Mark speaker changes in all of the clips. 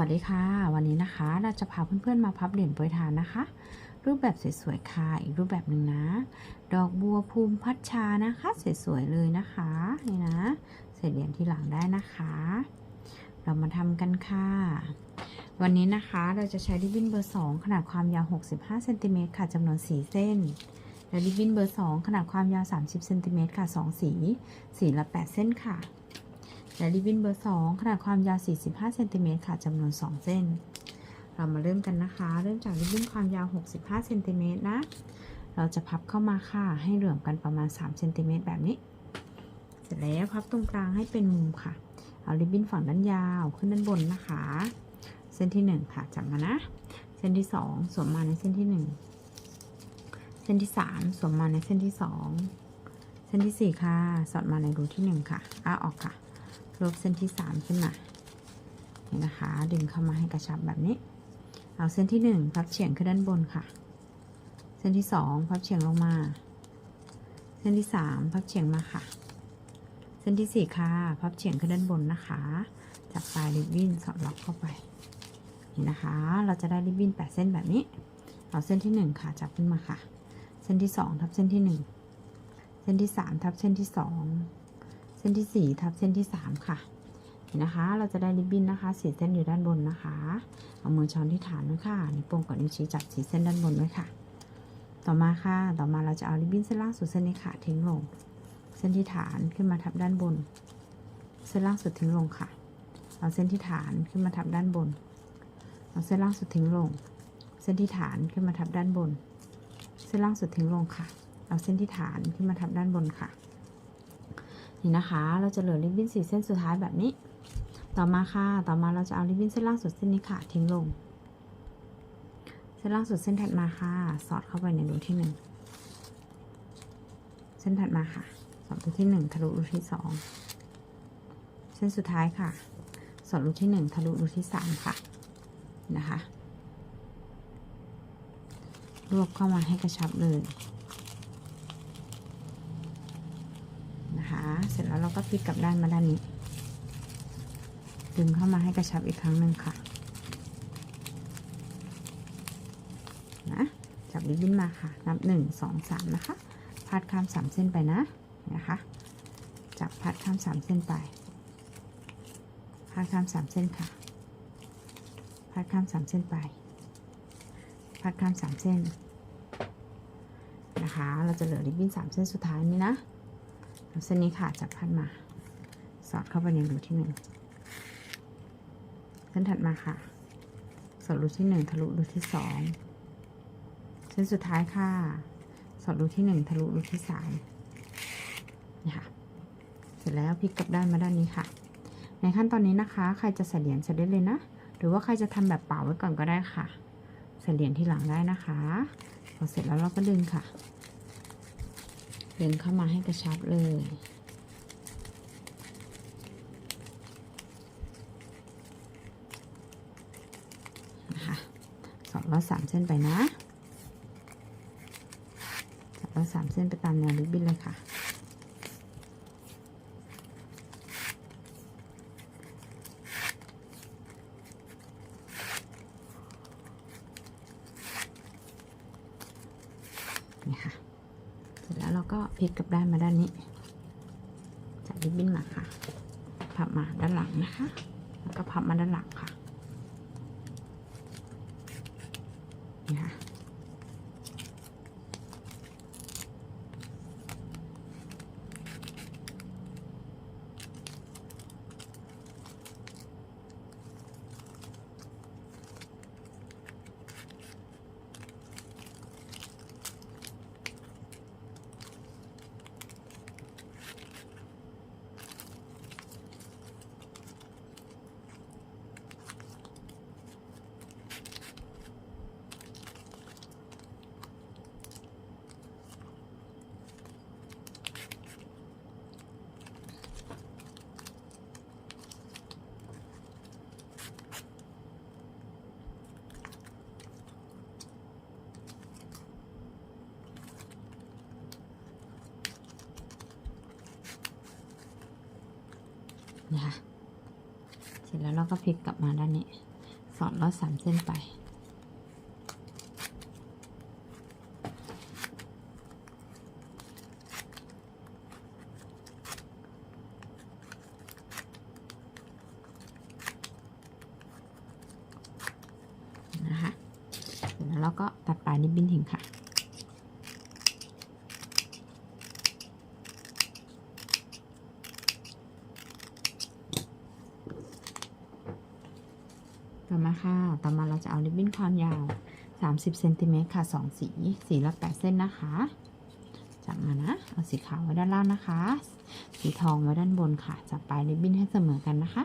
Speaker 1: วัสดีค่ะ วันนี้นะคะเราจะพาเพื่อนๆมาพับเหรียญโปรยทานนะคะ รูปแบบสวยๆค่ะอีกรูปแบบหนึ่งนะ ดอกบัวภูมิพัชชานะคะสวยๆเลยนะคะนี่นะใส่เหรียญที่หลังได้นะคะ เรามาทำกันค่ะ วันนี้นะคะเราจะใช้ริบบิ้นเบอร์ 2 ขนาดความยาว 65เซนติเมตรค่ะจำนวน 4 เส้นและริบบิ้นเบอร์ 2 ขนาดความยาว 30เซนติเมตรค่ะ 2 สี สีละ 8 เส้นค่ะ และริบบิ้นเบอร์ 2 ขนาดความยาว 45เซนติเมตรค่ะจำนวน 2 เส้น เรามาเริ่มกันนะคะ เริ่มจากริบบิ้นความยาว 65เซนติเมตรนะ เราจะพับเข้ามาค่ะ ให้เหลื่อมกันประมาณ3เซนติเมตรแบบนี้ เสร็จแล้วพับตรงกลางให้เป็นมุมค่ะ เอาริบบิ้นฝั่งด้านยาวขึ้นด้านบนนะคะ เส้นที่ 1 ค่ะจับมานะ เส้นที่ 2 สวมมาในเส้นที่ 1 เส้นที่ 3 สวมมาในเส้นที่ 2 เส้นที่ 4 ค่ะ สอดมาในรูที่ 1 ค่ะอ้าออกค่ะ ลบเส้นที่3ขึ้นมานี่นนะคะ ดึงเข้ามาให้กระชับแบบนี้ เอาเส้นที่1พับเฉียงขึ้นด้านบนค่ะ เส้นที่2พับเฉียงลงมา เส้นที่3พับเฉียงมาค่ะ เส้นที่4ค่ะ พับเฉียงขึ้นด้านบนนะคะ จับปลายริบบิ้นสอดล็อกเข้าไปนี่นนะคะ เราจะได้ริบบิ้น8เส้นแบบนี้ เอาเส้นที่1ค่ะ จับขึ้นมาค่ะ เส้นที่2ทับเส้นที่1เส้นที่3ทับเส้นที่2เส้นที่ 4 ทับเส้นที่ 3 ค่ะนี่นะคะ เราจะได้ริบบิ้นนะคะสีเส้นอยู่ด้านบนนะคะ เอามือช้อนที่ฐานด้วยค่ะนิ้วโป้งกับนิ้วชี้จับสีเส้นด้านบนไว้ค่ะ ต่อมาค่ะ ต่อมาเราจะเอาริบบิ้นเส้นล่างสุดเส้นนี้ค่ะทิ้งลง เส้นที่ฐานขึ้นมาทับด้านบน เส้นล่างสุดทิ้งลงค่ะ เอาเส้นที่ฐานขึ้นมาทับด้านบน เอาเส้นล่างสุดทิ้งลง เส้นที่ฐานขึ้นมาทับด้านบน เส้นล่างสุดทิ้งลงค่ะ เอาเส้นที่ฐานขึ้นมาทับด้านบนค่ะ นี่นะคะ เราจะเหลือริบบิ้นสีเส้นสุดท้ายแบบนี้ ต่อมาค่ะ ต่อมาเราจะเอาริบบิ้นเส้นล่างสุดเส้นนี้ค่ะ ทิ้งลง เส้นล่างสุดเส้นถัดมาค่ะ สอดเข้าไปในรูที่หนึ่งเส้นถัดมาค่ะสอดรูที่หนึ่งทะลุรูที่สองเส้นสุดท้ายค่ะ สอดรูที่หนึ่งทะลุรูที่สามค่ะนะคะ รวบเข้ามาให้กระชับเลย นะคะ เสร็จแล้วเราก็พลิกกลับด้านมาด้านนี้ ดึงเข้ามาให้กระชับอีกครั้งหนึ่งค่ะ นะ จับริบบิ้นมาค่ะ นับหนึ่งสองสามนะคะพาดข้ามสามเส้นไปนะ นะคะ จับพาดข้ามสามเส้นไปพาดข้ามสามเส้นค่ะพาดข้ามสามเส้นไปพาดข้ามสามเส้น นะคะ เราจะเหลือริบบิ้นสามเส้นสุดท้ายนี้นะ เอาเส้นนี้ค่ะจับพันมา สอดเข้าไปในรูที่หนึ่งเส้นถัดมาค่ะ สอดรูที่หนึ่งทะลุรูที่สองเส้นสุดท้ายค่ะ สอดรูที่หนึ่งทะลุรูที่สามนี่ค่ะ เสร็จแล้วพลิกกลับด้านมาด้านนี้ค่ะ ในขั้นตอนนี้นะคะ ใครจะใส่เหรียญใส่ได้เลยนะ หรือว่าใครจะทำแบบเป่าไว้ก่อนก็ได้ค่ะ ใส่เหรียญที่หลังได้นะคะ พอเสร็จแล้วเราก็ดึงค่ะ ดึงเข้ามาให้กระชับเลย นะคะสองร้อยสามเส้นไปนะสองร้อยสามเส้นไปตามแนวริบบิ้นเลยค่ะ นี่ค่ะ เสร็จแล้วเรา กลับด้านมาด้านนี้จับริบบิ้นมาค่ะ พับมาด้านหลังนะคะ แล้วก็พับมาด้านหลังค่ะ นี่ค่ะ นี่ค่ะเสร็จแล้วเราก็พลิกกลับมาด้านนี้สอดลอดสามเส้นไป นะคะ เสร็จแล้วเราก็ตัดปลายนิบบินทิ้งค่ะ ต่อมาค่ะ ต่อมาเราจะเอาริบบิ้นความยาว 30เซนติเมตรค่ะ 2 สี สีละ 8 เส้นนะคะจับมานะ เอาสีขาวไว้ด้านล่างนะคะ สีทองไว้ด้านบนค่ะ จับปลายริบบิ้นให้เสมอกันนะคะ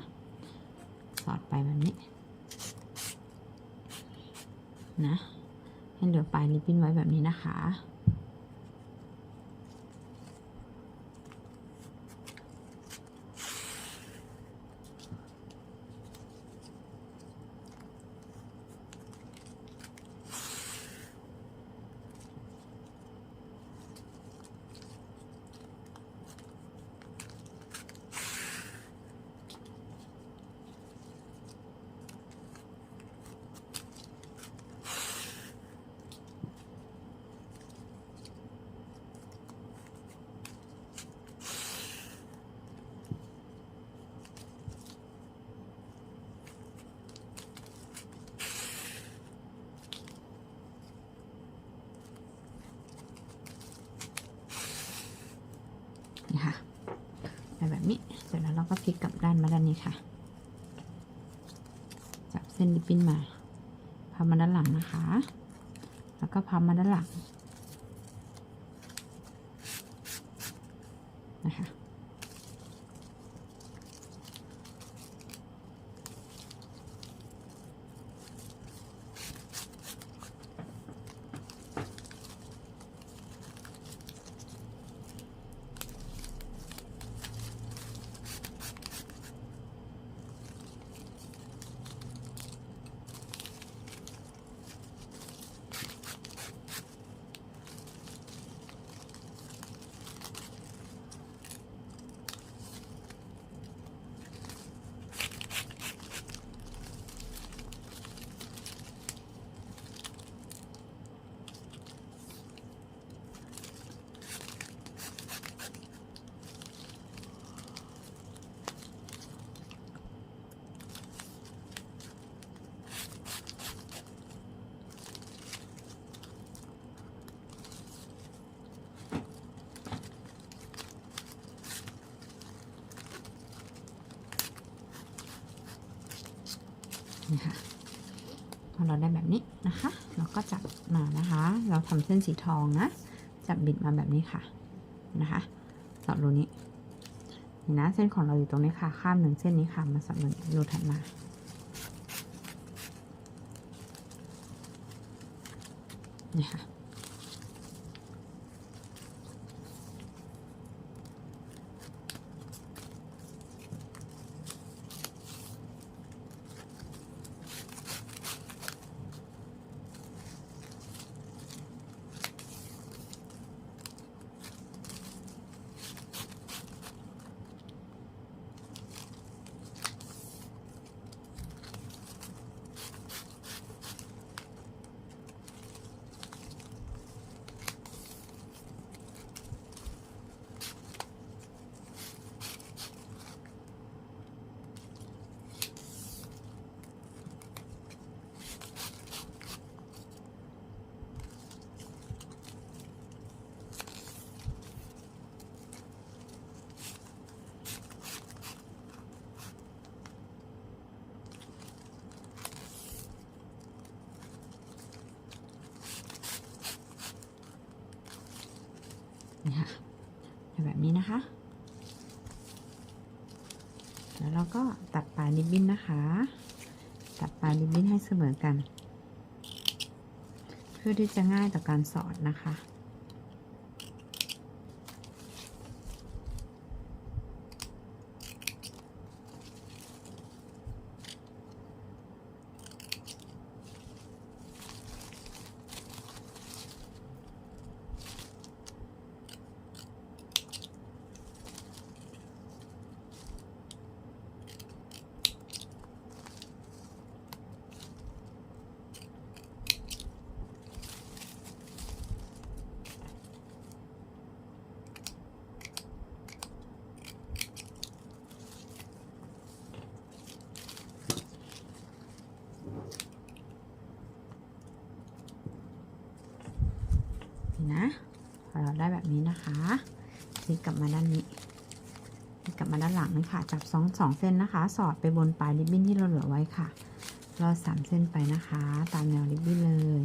Speaker 1: สอดไปแบบนี้ นะ ให้เหลือปลายริบบิ้นไว้แบบนี้นะคะ นี่ค่ะได้แบบนี้ เสร็จแล้วเราก็พลิกกลับด้านมาด้านนี้ค่ะ จับเส้นริบบิ้นมาพับมาด้านหลังนะคะ แล้วก็พับมาด้านหลัง นี่ค่ะพอเราได้แบบนี้นะคะ เราก็จับมานะคะ เราทำเส้นสีทองนะ จับบิดมาแบบนี้ค่ะนะคะสอดรูนี้นี่นะเส้นของเราอยู่ตรงนี้ค่ะ ข้ามหนึ่งเส้นนี้ค่ะ มาสอดรูรูถัดมานี่ค่ะ นี่ค่ะ แบบนี้นะคะ แล้วเราก็ตัดปลายริบบิ้นนะคะ ตัดปลายริบบิ้นให้เสมอกัน เพื่อที่จะง่ายต่อการสอดนะคะ ได้แบบนี้นะคะพลิกกลับมาด้านนี้พลิกกลับมาด้านหลังนะคะจับสองสองเส้นนะคะ สอดไปบนปลายริบบิ้นที่เราเหลือไว้ค่ะรอสามเส้นไปนะคะ ตามแนวริบบิ้นเลย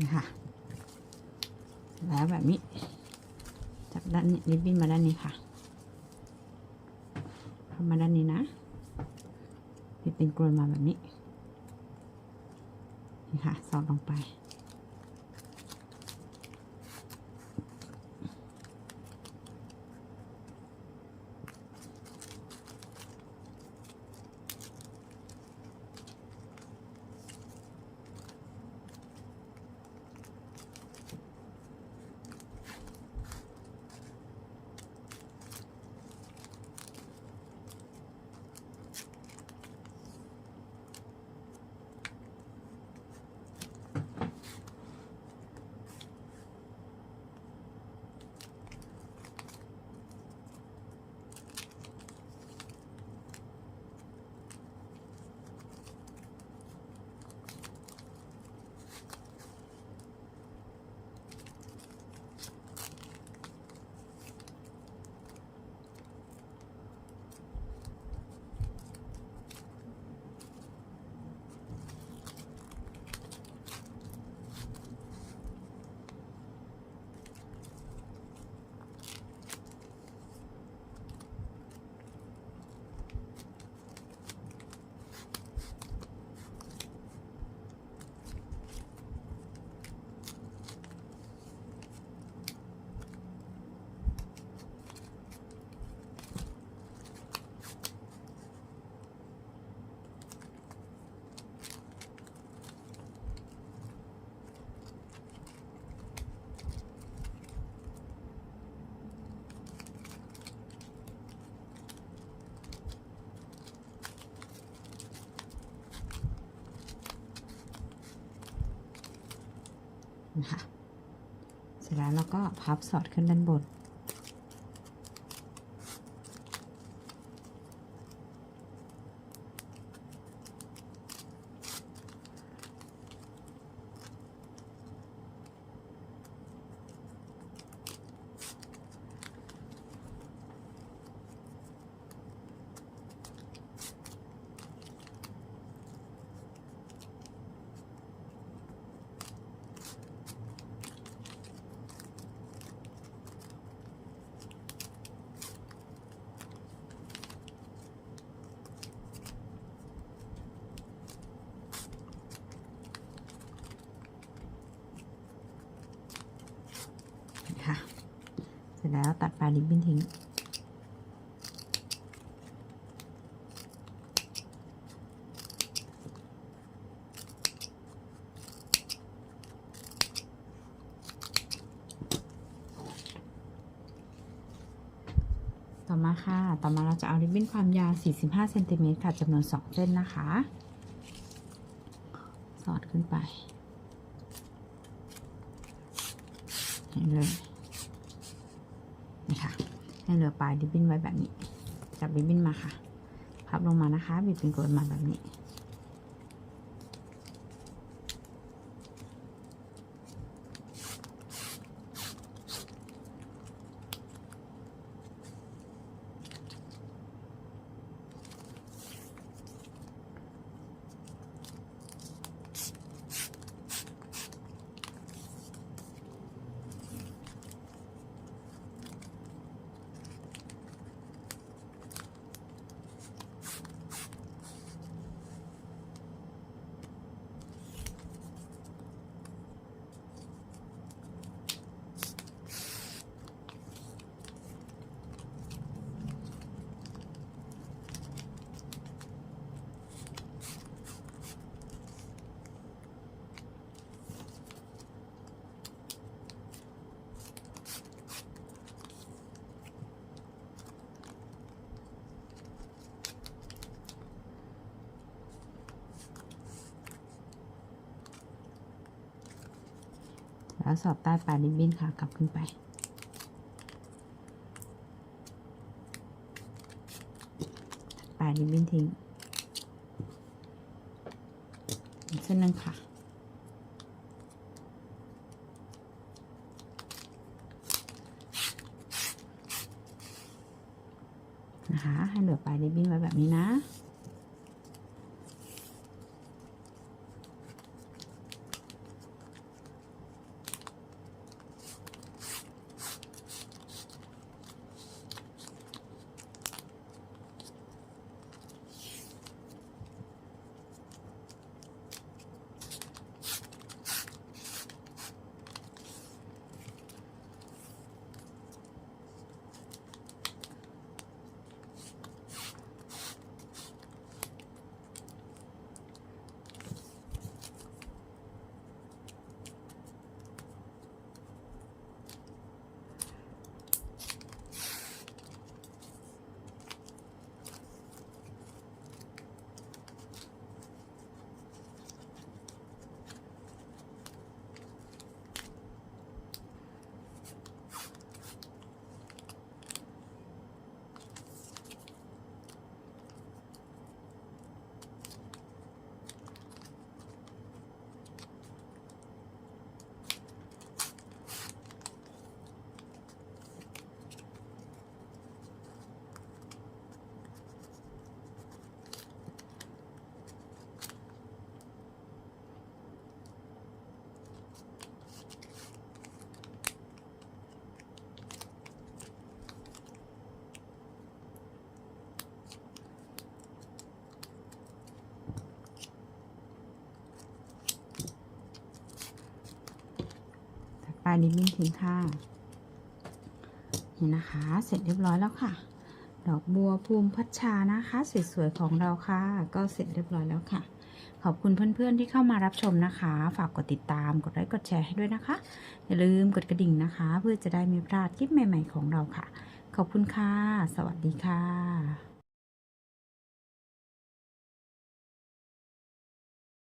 Speaker 1: นี่ค่ะแล้วแบบนี้จากด้านนี้ริบบิ้นมาด้านนี้ค่ะเข้ามาด้านนี้นะเป็นกลวยมาแบบนี้นี่ค่ะสอดลงไป แล้วเราก็พับสอดขึ้นด้านบน ค่ะ เสร็จแล้วตัดปลายริบบิ้นทิ้ง ต่อมาค่ะ ต่อมาเราจะเอาริบบิ้นความยาว 45เซนติเมตรค่ะจำนวน 2 เส้นนะคะ สอดขึ้นไปนี่เลย ให้เหลือปลายริบบิ้นไว้แบบนี้ จับริบบิ้นมาค่ะ พับลงมานะคะบีบเป็นกลมมาแบบนี้ แล้วสอบใต้ปลายริบบิ้นค่ะกลับขึ้นไป ปลายริบบิ้นทิ้งเส้นนึงค่ะ ลายริบบิ้นทิ้งค่ะนี่นะคะ เสร็จเรียบร้อยแล้วค่ะ ดอกบัวภูมิพัชชานะคะสวยๆของเราค่ะ ก็เสร็จเรียบร้อยแล้วค่ะ ขอบคุณเพื่อนๆที่เข้ามารับชมนะคะ ฝากกดติดตามกดไลค์กดแชร์ให้ด้วยนะคะ อย่าลืมกดกระดิ่งนะคะ เพื่อจะได้ไม่พลาดคลิปใหม่ ๆ ของเราค่ะ ขอบคุณค่ะ สวัสดีค่ะ